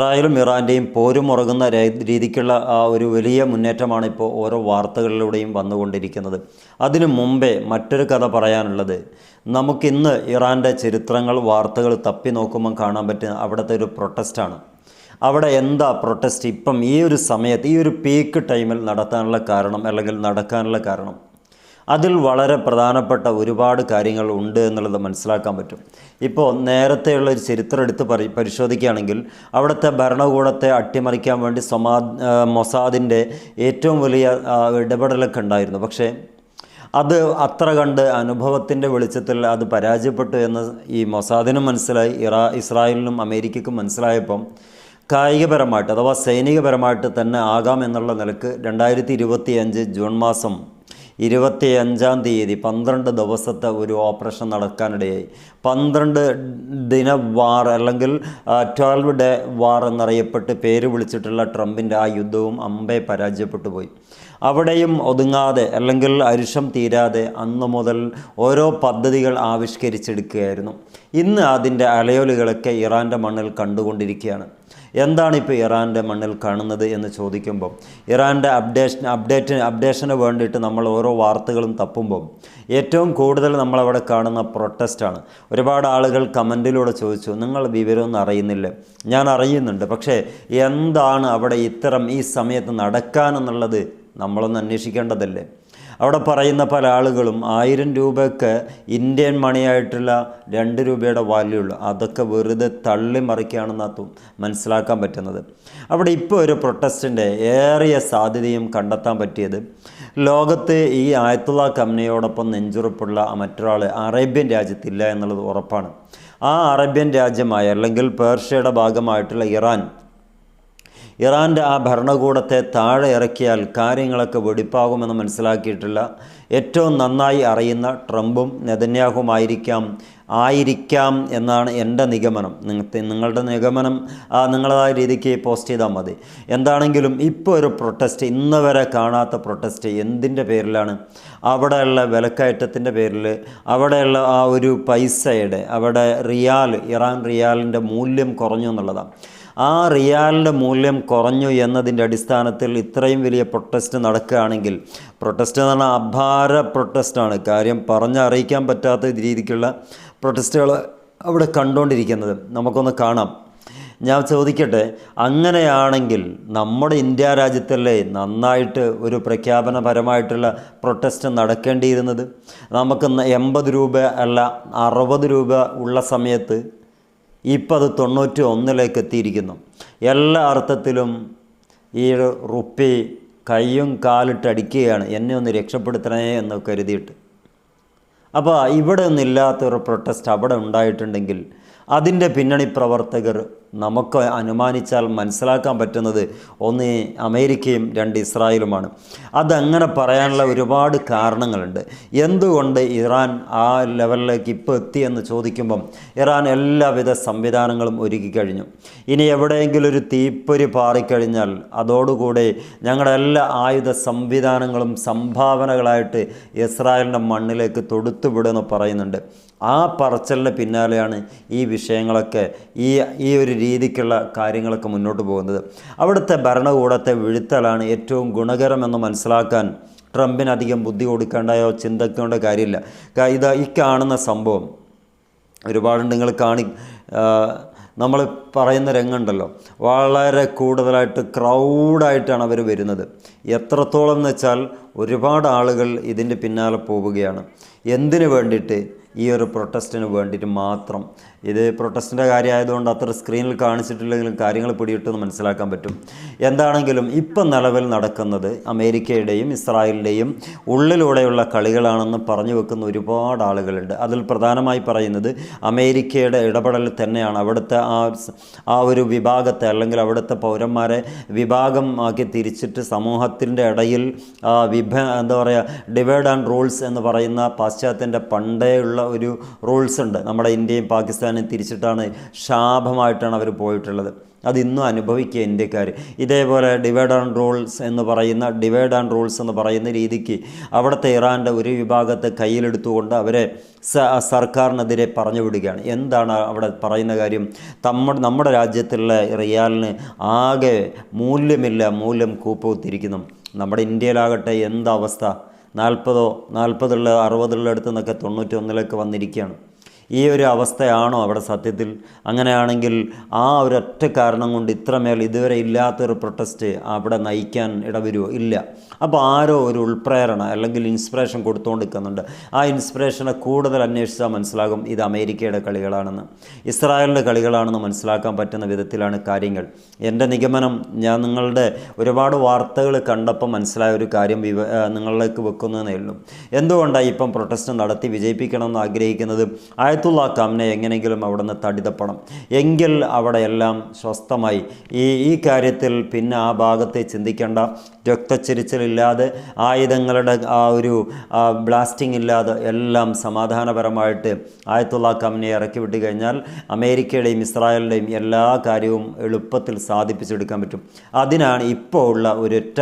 ഇസ്രായേലും ഇറാന്റെയും പോരുമുറങ്ങുന്ന രീതിക്കുള്ള ആ ഒരു വലിയ മുന്നേറ്റമാണ് ഇപ്പോൾ ഓരോ വാർത്തകളിലൂടെയും വന്നുകൊണ്ടിരിക്കുന്നത്. അതിനു മുമ്പേ മറ്റൊരു കഥ പറയാനുള്ളത് നമുക്കിന്ന് ഇറാന്റെ ചരിത്രങ്ങൾ വാർത്തകൾ തപ്പി നോക്കുമ്പോൾ കാണാൻ പറ്റുന്ന അവിടുത്തെ ഒരു പ്രൊട്ടസ്റ്റാണ്. അവിടെ എന്താ പ്രൊട്ടസ്റ്റ്? ഇപ്പം ഈ ഒരു സമയത്ത് ഈ ഒരു പീക്ക് ടൈമിൽ നടത്താനുള്ള കാരണം അല്ലെങ്കിൽ നടക്കാനുള്ള കാരണം? അതിൽ വളരെ പ്രധാനപ്പെട്ട ഒരുപാട് കാര്യങ്ങൾ ഉണ്ട് എന്നുള്ളത് മനസ്സിലാക്കാൻ പറ്റും. ഇപ്പോൾ നേരത്തെയുള്ള ഒരു ചരിത്രം എടുത്ത് പരി പരിശോധിക്കുകയാണെങ്കിൽ അവിടുത്തെ ഭരണകൂടത്തെ അട്ടിമറിക്കാൻ വേണ്ടി സൊമാ മൊസാദിന്റെ ഏറ്റവും വലിയ ഇടപെടലൊക്കെ ഉണ്ടായിരുന്നു. പക്ഷേ അത് അത്ര കണ്ട് അനുഭവത്തിന്റെ വെളിച്ചത്തിൽ അത് പരാജയപ്പെട്ടു എന്ന് ഈ മൊസാദിനും മനസ്സിലായി ഇറാ ഇസ്രായേലിനും അമേരിക്കയ്ക്കും മനസ്സിലായപ്പം കായികപരമായിട്ട് അഥവാ സൈനികപരമായിട്ട് തന്നെ ആകാം എന്നുള്ള നിലയ്ക്ക് രണ്ടായിരത്തി ഇരുപത്തി അഞ്ച് ജൂൺ മാസം ഇരുപത്തി അഞ്ചാം തീയതി പന്ത്രണ്ട് ദിവസത്തെ ഒരു ഓപ്പറേഷൻ നടക്കാനിടയായി. പന്ത്രണ്ട് ദിന വാർ അല്ലെങ്കിൽ ട്വൽവ് ഡേ വാർ എന്നറിയപ്പെട്ട് പേര് വിളിച്ചിട്ടുള്ള ട്രംപിന്റെ ആ യുദ്ധവും അമ്പെ പരാജയപ്പെട്ടു പോയി. അവിടെയും ഒതുങ്ങാതെ അല്ലെങ്കിൽ അരിഷം തീരാതെ അന്ന് മുതൽ ഓരോ പദ്ധതികൾ ആവിഷ്കരിച്ചെടുക്കുകയായിരുന്നു. ഇന്ന് അതിന്റെ അലയോലുകളൊക്കെ ഇറാന്റെ മണ്ണിൽ കണ്ടുകൊണ്ടിരിക്കുകയാണ്. എന്താണ് ഇപ്പോൾ ഇറാന്റെ മണ്ണിൽ കാണുന്നത് എന്ന് ചോദിക്കുമ്പം ഇറാന്റെ അപ്ഡേഷൻ അപ്ഡേറ്റ് അപ്ഡേഷന് വേണ്ടിയിട്ട് നമ്മൾ ഓരോ വാർത്തകളും തപ്പുമ്പം ഏറ്റവും കൂടുതൽ നമ്മളവിടെ കാണുന്ന പ്രൊട്ടസ്റ്റാണ്. ഒരുപാട് ആളുകൾ കമന്റിലൂടെ ചോദിച്ചു നിങ്ങൾ വിവരമൊന്നും അറിയുന്നില്ല. ഞാൻ അറിയുന്നുണ്ട് പക്ഷേ എന്താണ് അവിടെ ഇത്തരം ഈ സമയത്ത് നടക്കാനെന്നുള്ളത് നമ്മളൊന്ന് അന്വേഷിക്കേണ്ടതല്ലേ? അവിടെ പറയുന്ന പല ആളുകളും ആയിരം രൂപയ്ക്ക് ഇന്ത്യൻ മണിയായിട്ടുള്ള രണ്ട് രൂപയുടെ വാല്യൂ അതൊക്കെ വെറുതെ തള്ളി മറിക്കുകയാണെന്നാ മനസ്സിലാക്കാൻ പറ്റുന്നത്. അവിടെ ഇപ്പോൾ ഒരു പ്രൊട്ടസ്റ്റിന്റെ ഏറിയ സാധ്യതയും കണ്ടെത്താൻ പറ്റിയത് ലോകത്ത് ഈ ആയത്തുള്ള കമ്പനിയോടൊപ്പം നെഞ്ചുറപ്പുള്ള മറ്റൊരാൾ അറേബ്യൻ രാജ്യത്തില്ല എന്നുള്ളത് ഉറപ്പാണ്. ആ അറേബ്യൻ രാജ്യമായ അല്ലെങ്കിൽ പേർഷ്യയുടെ ഭാഗമായിട്ടുള്ള ഇറാൻ ഇറാന്റെ ആ ഭരണകൂടത്തെ താഴെ ഇറക്കിയാൽ കാര്യങ്ങളൊക്കെ വെടിപ്പാകുമെന്ന് മനസ്സിലാക്കിയിട്ടില്ല. ഏറ്റവും നന്നായി അറിയുന്ന ട്രംപും നെതന്യാഹുമായിരിക്കാം ആയിരിക്കാം എന്നാണ് എന്റെ നിഗമനം. നിങ്ങളുടെ നിഗമനം നിങ്ങളതായ രീതിക്ക് പോസ്റ്റ് ചെയ്താൽ മതി. എന്താണെങ്കിലും ഇപ്പോൾ ഒരു പ്രൊട്ടസ്റ്റ് ഇന്ന് വരെ കാണാത്ത പ്രൊട്ടസ്റ്റ് എന്തിന്റെ പേരിലാണ്? അവിടെയുള്ള വിലക്കയറ്റത്തിന്റെ പേരിൽ അവിടെയുള്ള ആ ഒരു പൈസയുടെ അവിടെ റിയാൽ ഇറാൻ റിയാലിന്റെ മൂല്യം കുറഞ്ഞു എന്നുള്ളതാണ്. ആ റിയാലിന്റെ മൂല്യം കുറഞ്ഞു എന്നതിന്റെ അടിസ്ഥാനത്തിൽ ഇത്രയും വലിയ പ്രൊട്ടസ്റ്റ് നടക്കുകയാണെങ്കിൽ പ്രൊട്ടസ്റ്റ് എന്ന് പറഞ്ഞാൽ അപാര പ്രൊട്ടസ്റ്റാണ് കാര്യം പറഞ്ഞറിയിക്കാൻ പറ്റാത്ത രീതിക്കുള്ള പ്രൊട്ടസ്റ്റുകൾ അവിടെ കണ്ടുകൊണ്ടിരിക്കുന്നത്. നമുക്കൊന്ന് കാണാം. ഞാൻ ചോദിക്കട്ടെ അങ്ങനെയാണെങ്കിൽ നമ്മുടെ ഇന്ത്യ രാജ്യത്തല്ലേ നന്നായിട്ട് ഒരു പ്രഖ്യാപനപരമായിട്ടുള്ള പ്രൊട്ടസ്റ്റ് നടക്കേണ്ടിയിരുന്നത്? നമുക്ക് എൺപത് രൂപ അല്ല അറുപത് രൂപ ഉള്ള സമയത്ത് ഇപ്പം അത് തൊണ്ണൂറ്റി ഒന്നിലേക്ക് എത്തിയിരിക്കുന്നു എല്ലാ അർത്ഥത്തിലും ഈ റുപ്പി കയ്യും കാലിട്ട് അടിക്കുകയാണ്. എന്നെ ഒന്ന് രക്ഷപ്പെടുത്തണേ എന്ന് കരുതിയിട്ട്. അപ്പോൾ ഇവിടെ ഒന്നില്ലാത്തൊരു പ്രൊട്ടസ്റ്റ് അവിടെ ഉണ്ടായിട്ടുണ്ടെങ്കിൽ അതിന്റെ പിന്നണി പ്രവർത്തകർ നമുക്ക് അനുമാനിച്ചാൽ മനസ്സിലാക്കാൻ പറ്റുന്നത് ഒന്ന് അമേരിക്കയും രണ്ട് ഇസ്രായേലുമാണ്. അതങ്ങനെ പറയാനുള്ള ഒരുപാട് കാരണങ്ങളുണ്ട്. എന്തുകൊണ്ട് ഇറാൻ ആ ലെവലിലേക്ക് ഇപ്പോൾ എത്തിയെന്ന് ചോദിക്കുമ്പം ഇറാൻ എല്ലാവിധ സംവിധാനങ്ങളും ഒരുക്കി കഴിഞ്ഞു. ഇനി എവിടെയെങ്കിലും ഒരു തീപ്പൊരി പാറിക്കഴിഞ്ഞാൽ അതോടുകൂടെ ഞങ്ങളുടെ എല്ലാ ആയുധ സംവിധാനങ്ങളും സംഭാവനകളായിട്ട് ഇസ്രായേലിന്റെ മണ്ണിലേക്ക് തൊടുത്തുവിടുമെന്ന് പറയുന്നുണ്ട്. ആ പറച്ചലിന് പിന്നാലെയാണ് ഈ വിഷയങ്ങളൊക്കെ ഈ ഈ ഒരു രീതിക്കുള്ള കാര്യങ്ങളൊക്കെ മുന്നോട്ട് പോകുന്നത്. അവിടുത്തെ ഭരണകൂടത്തെ വീഴ്ത്തലാണ് ഏറ്റവും ഗുണകരമെന്ന് മനസ്സിലാക്കാൻ ട്രംപിന് അധികം ബുദ്ധി കൊടുക്കേണ്ടയോ ചിന്തക്കേണ്ട കാര്യമില്ല. ഇത് ഈ കാണുന്ന സംഭവം. ഒരുപാട് നിങ്ങൾ കാണി നമ്മൾ പറയുന്ന രംഗമുണ്ടല്ലോ. വളരെ കൂടുതലായിട്ട് ക്രൗഡായിട്ടാണ് അവർ വരുന്നത്. എത്രത്തോളം എന്ന് വെച്ചാൽ ഒരുപാട് ആളുകൾ ഇതിന്റെ പിന്നാലെ പോവുകയാണ്. എന്തിനു വേണ്ടിയിട്ട്? ഈ ഒരു പ്രൊട്ടസ്റ്റിന് വേണ്ടിയിട്ട് മാത്രം. ഇത് പ്രൊട്ടസ്റ്റിന്റെ കാര്യമായതുകൊണ്ട് അത്ര സ്ക്രീനിൽ കാണിച്ചിട്ടില്ലെങ്കിലും കാര്യങ്ങൾ പിടിയിട്ടെന്ന് മനസ്സിലാക്കാൻ പറ്റും. എന്താണെങ്കിലും ഇപ്പം നിലവിൽ നടക്കുന്നത് അമേരിക്കയുടെയും ഇസ്രായേലിന്റെയും ഉള്ളിലൂടെയുള്ള കളികളാണെന്ന് പറഞ്ഞു വെക്കുന്ന ഒരുപാട് ആളുകളുണ്ട്. അതിൽ പ്രധാനമായി പറയുന്നത് അമേരിക്കയുടെ ഇടപെടൽ തന്നെയാണ്. അവിടുത്തെ ആ ആ ഒരു വിഭാഗത്തെ അല്ലെങ്കിൽ അവിടുത്തെ പൗരന്മാരെ വിഭാഗമാക്കി തിരിച്ചിട്ട് സമൂഹത്തിന്റെ ഇടയിൽ വിഭ എന്താ പറയുക ഡിവൈഡ് ആൻഡ് റൂൾസ് എന്ന് പറയുന്ന പാശ്ചാത്യന്റെ പണ്ടേ ഉള്ള ഒരു റൂൾസ് ഉണ്ട്. നമ്മുടെ ഇന്ത്യയും പാകിസ്ഥാനും തിരിച്ചിട്ടാണ് ശാപമായിട്ടാണ് അവർ പോയിട്ടുള്ളത്. അത് ഇന്നും അനുഭവിക്കുക ഇന്ത്യക്കാർ ഇതേപോലെ ഡിവൈഡ് ആൻഡ് റൂൾസ് എന്ന് പറയുന്ന ഡിവൈഡ് ആൻഡ് റൂൾസ് എന്ന് പറയുന്ന രീതിക്ക് അവിടുത്തെ ഇറാന്റെ ഒരു വിഭാഗത്തെ കയ്യിലെടുത്തുകൊണ്ട് അവരെ സർക്കാരിനെതിരെ പറഞ്ഞു വിടുകയാണ്. എന്താണ് അവിടെ പറയുന്ന കാര്യം? തമ്മ നമ്മുടെ രാജ്യത്തുള്ള റിയാലിന് ആകെ മൂല്യമില്ല മൂല്യം കൂപ്പുത്തിരിക്കുന്നു നമ്മുടെ ഇന്ത്യയിലാകട്ടെ എന്താവസ്ഥ? നാൽപ്പതോ നാൽപ്പതുള്ള അറുപതുള്ള അടുത്ത് നിന്നൊക്കെ തൊണ്ണൂറ്റൊന്നിലേക്ക് വന്നിരിക്കുകയാണ്. ഈ ഒരു അവസ്ഥയാണോ അവിടെ സത്യത്തിൽ? അങ്ങനെയാണെങ്കിൽ ആ ഒരൊറ്റ കാരണം കൊണ്ട് ഇത്രമേൽ ഇതുവരെ ഇല്ലാത്തൊരു പ്രൊട്ടസ്റ്റ് അവിടെ നയിക്കാൻ ഇടവരുമോ ഇല്ല. അപ്പോൾ ആരോ ഒരു ഉൾപ്രേരണ അല്ലെങ്കിൽ ഇൻസ്പിറേഷൻ കൊടുത്തുകൊണ്ട് നിൽക്കുന്നുണ്ട് ആ ഇൻസ്പിറേഷനെ കൂടുതൽ അന്വേഷിച്ചാൽ മനസ്സിലാകും ഇത് അമേരിക്കയുടെ കളികളാണെന്ന്. ഇസ്രായേലിന്റെ കളികളാണെന്ന് മനസ്സിലാക്കാൻ പറ്റുന്ന വിധത്തിലാണ് കാര്യങ്ങൾ. എന്റെ നിഗമനം ഞാൻ നിങ്ങളുടെ ഒരുപാട് വാർത്തകൾ കണ്ടപ്പോൾ മനസ്സിലായ ഒരു കാര്യം വിവ നിങ്ങളിലേക്ക് വെക്കുന്നതേ ഉള്ളൂ. എന്തുകൊണ്ടാണ് ഇപ്പം പ്രൊട്ടസ്റ്റ് നടത്തി വിജയിപ്പിക്കണമെന്ന് ആഗ്രഹിക്കുന്നത്? ആയത്തുള്ള കാമിനെ എങ്ങനെയെങ്കിലും അവിടെ നിന്ന് തടിതപ്പെടണം എങ്കിൽ അവിടെ എല്ലാം സ്വസ്ഥമായി. ഈ ഈ കാര്യത്തിൽ പിന്നെ ആ ഭാഗത്തെ ചിന്തിക്കേണ്ട. രക്തച്ചിരിച്ചിലില്ലാതെ ആയുധങ്ങളുടെ ആ ഒരു ബ്ലാസ്റ്റിംഗ് ഇല്ലാതെ എല്ലാം സമാധാനപരമായിട്ട് ആയത്തുള്ള കാമിനെ ഇറക്കി വിട്ട് കഴിഞ്ഞാൽ അമേരിക്കയുടെയും ഇസ്രായേലിന്റെയും എല്ലാ കാര്യവും എളുപ്പത്തിൽ സാധിപ്പിച്ചെടുക്കാൻ പറ്റും. അതിനാണ് ഇപ്പോൾ ഉള്ള ഒരൊറ്റ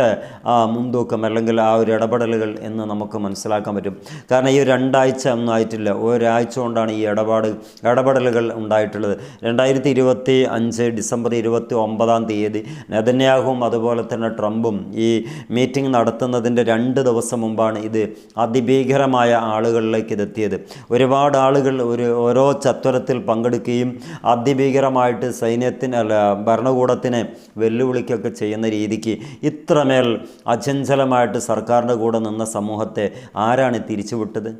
ആ മുൻതൂക്കം അല്ലെങ്കിൽ ആ ഒരു ഇടപെടലുകൾ എന്ന് നമുക്ക് മനസ്സിലാക്കാൻ പറ്റും. കാരണം ഈ രണ്ടാഴ്ച ഒന്നും ആയിട്ടില്ല. ഒരാഴ്ച കൊണ്ടാണ് ഈ ഇടപാട് ഇടപെടലുകൾ ഉണ്ടായിട്ടുള്ളത്. രണ്ടായിരത്തി ഇരുപത്തി അഞ്ച് ഡിസംബർ ഇരുപത്തി ഒമ്പതാം തീയതി നെതന്യാഹുവും അതുപോലെ തന്നെ ട്രംപും ഈ മീറ്റിംഗ് നടത്തുന്നതിന്റെ രണ്ട് ദിവസം മുമ്പാണ് ഇത് അതിഭീകരമായ ആളുകളിലേക്ക് ഇതെത്തിയത് ഒരുപാട് ആളുകൾ ഒരു ഓരോ ചത്വരത്തിൽ പങ്കെടുക്കുകയും അതിഭീകരമായിട്ട് സൈന്യത്തിന് അല്ല ഭരണകൂടത്തിനെ വെല്ലുവിളിക്കുകയൊക്കെ ചെയ്യുന്ന രീതിക്ക് ഇത്രമേൽ അചഞ്ചലമായിട്ട് സർക്കാരിന്റെ കൂടെ നിന്ന സമൂഹത്തെ ആരാണ് തിരിച്ചുവിട്ടത്?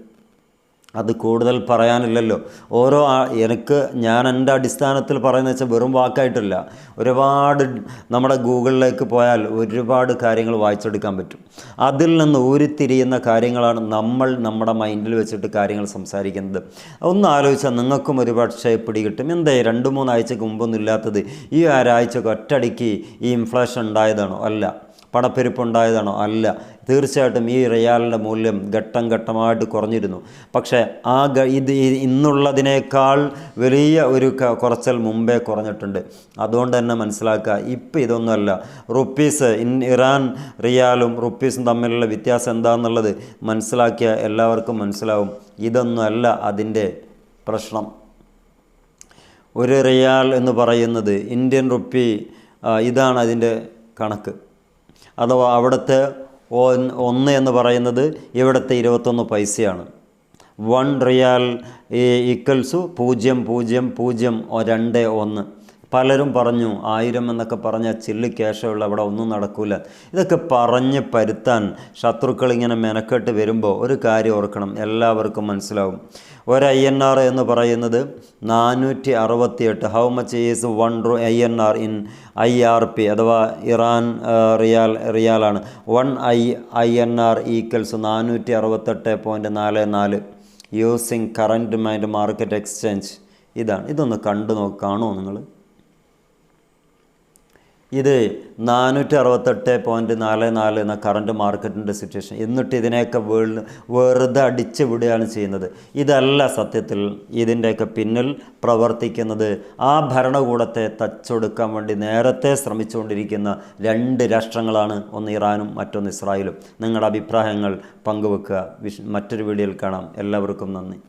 അത് കൂടുതൽ പറയാനില്ലല്ലോ. ഓരോ എനിക്ക് ഞാൻ എന്റെ അടിസ്ഥാനത്തിൽ പറയുന്നത് വെച്ചാൽ വെറും വാക്കായിട്ടില്ല. ഒരുപാട് നമ്മുടെ ഗൂഗിളിലേക്ക് പോയാൽ ഒരുപാട് കാര്യങ്ങൾ വായിച്ചെടുക്കാൻ പറ്റും. അതിൽ നിന്ന് ഊരിത്തിരിയുന്ന കാര്യങ്ങളാണ് നമ്മൾ നമ്മുടെ മൈൻഡിൽ വെച്ചിട്ട് കാര്യങ്ങൾ സംസാരിക്കുന്നത്. ഒന്ന് ആലോചിച്ചാൽ നിങ്ങൾക്കും ഒരുപാട് പക്ഷേ പിടികിട്ടും എന്തേ രണ്ട് മൂന്നാഴ്ചക്ക് മുമ്പൊന്നും ഇല്ലാത്തത് ഈ ഒരാഴ്ചക്ക് ഒറ്റടിക്ക് ഈ ഇൻഫ്ലേഷൻ ഉണ്ടായതാണോ? അല്ല. പണപ്പെരുപ്പ് ഉണ്ടായതാണോ അല്ല. തീർച്ചയായിട്ടും ഈ റിയാലിന്റെ മൂല്യം ഘട്ടം ഘട്ടമായിട്ട് കുറഞ്ഞിരുന്നു. പക്ഷേ ആ ഇത് ഇന്നുള്ളതിനേക്കാൾ വലിയ ഒരു കുറച്ചൽ മുമ്പേ കുറഞ്ഞിട്ടുണ്ട്. അതുകൊണ്ട് തന്നെ മനസ്സിലാക്കുക ഇപ്പം ഇതൊന്നുമല്ല. റുപ്പീസ് ഇൻ ഇറാൻ റിയാലും റുപ്പീസും തമ്മിലുള്ള വ്യത്യാസം എന്താണെന്നുള്ളത് മനസ്സിലാക്കിയ എല്ലാവർക്കും മനസ്സിലാവും. ഇതൊന്നുമല്ല അതിന്റെ പ്രശ്നം. ഒരു റിയാൽ എന്ന് പറയുന്നത് ഇന്ത്യൻ റുപ്പി ഇതാണ് അതിന്റെ കണക്ക്. അഥവാ അവിടുത്തെ ഒന്ന് എന്ന് പറയുന്നത് ഇവിടുത്തെ ഇരുപത്തൊന്ന് പൈസയാണ്. വൺ റിയാൽ ഈക്വൽസു പൂജ്യം പൂജ്യം പൂജ്യം രണ്ട് ഒന്ന്. പലരും പറഞ്ഞു ആയിരം എന്നൊക്കെ പറഞ്ഞാൽ ചില്ലി ക്യാഷുള്ള അവിടെ ഒന്നും നടക്കില്ല ഇതൊക്കെ പറഞ്ഞ് പരുത്താൻ ശത്രുക്കൾ ഇങ്ങനെ മെനക്കെട്ട് വരുമ്പോൾ ഒരു കാര്യം ഓർക്കണം എല്ലാവർക്കും മനസ്സിലാവും. ഒരു ഐ എൻ ആർ എന്ന് പറയുന്നത് നാനൂറ്റി അറുപത്തിയെട്ട് how much is one I N R in I R P അഥവാ Iran riyal റിയാലാണ്. One I I N R equals നാനൂറ്റി അറുപത്തെട്ട് പോയിന്റ് നാല് നാല്. Using current mind market exchange ഇതാണ്. ഇതൊന്ന് കണ്ടു നോക്കാണോ നിങ്ങൾ? ഇത് നാനൂറ്റി അറുപത്തെട്ട് പോയിന്റ് നാല് നാല് എന്ന കറണ്ട് മാർക്കറ്റിന്റെ സിറ്റുവേഷൻ എന്നിട്ട് ഇതിനെയൊക്കെ വേൾഡ് വെറുതെ അടിച്ചു വിടുകയാണ് ചെയ്യുന്നത്. ഇതല്ല സത്യത്തിൽ ഇതിന്റെയൊക്കെ പിന്നിൽ പ്രവർത്തിക്കുന്നത്. ആ ഭരണകൂടത്തെ തച്ചൊടുക്കാൻ വേണ്ടി നേരത്തെ ശ്രമിച്ചുകൊണ്ടിരിക്കുന്ന രണ്ട് രാഷ്ട്രങ്ങളാണ്. ഒന്ന് ഇറാനും മറ്റൊന്ന് ഇസ്രായേലും. നിങ്ങളുടെ അഭിപ്രായങ്ങൾ പങ്കുവെക്കുക. മറ്റൊരു വീഡിയോയിൽ കാണാം. എല്ലാവർക്കും നന്ദി.